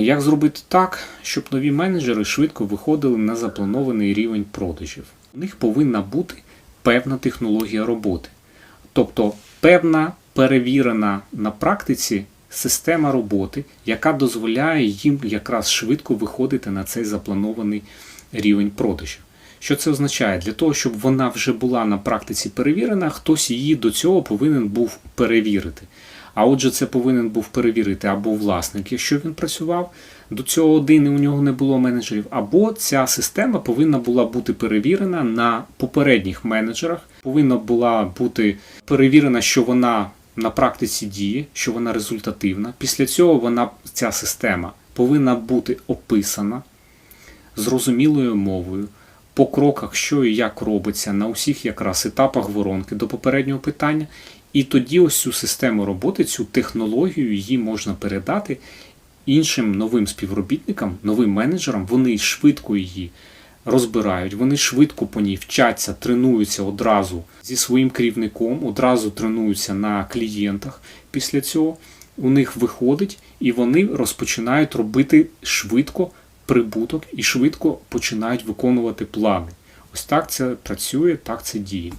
Як зробити так, щоб нові менеджери швидко виходили на запланований рівень продажів? У них повинна бути певна технологія роботи, тобто певна перевірена на практиці система роботи, яка дозволяє їм якраз швидко виходити на цей запланований рівень продажів. Що це означає? Для того, щоб вона вже була на практиці перевірена, хтось її до цього повинен був перевірити. А отже, це повинен був перевірити або власник, якщо він працював до цього один і у нього не було менеджерів, або ця система повинна була бути перевірена на попередніх менеджерах, повинна була бути перевірена, що вона на практиці діє, що вона результативна. Після цього вона, ця система повинна бути описана зрозумілою мовою, по кроках, що і як робиться на усіх якраз етапах воронки до попереднього питання. І тоді ось цю систему роботи, цю технологію її можна передати іншим новим співробітникам, новим менеджерам. Вони швидко її розбирають, вони швидко по ній вчаться, тренуються одразу зі своїм керівником, одразу тренуються на клієнтах. Після цього у них виходить, і вони розпочинають робити швидко прибуток і швидко починають виконувати плани. Ось так це працює, так це діє.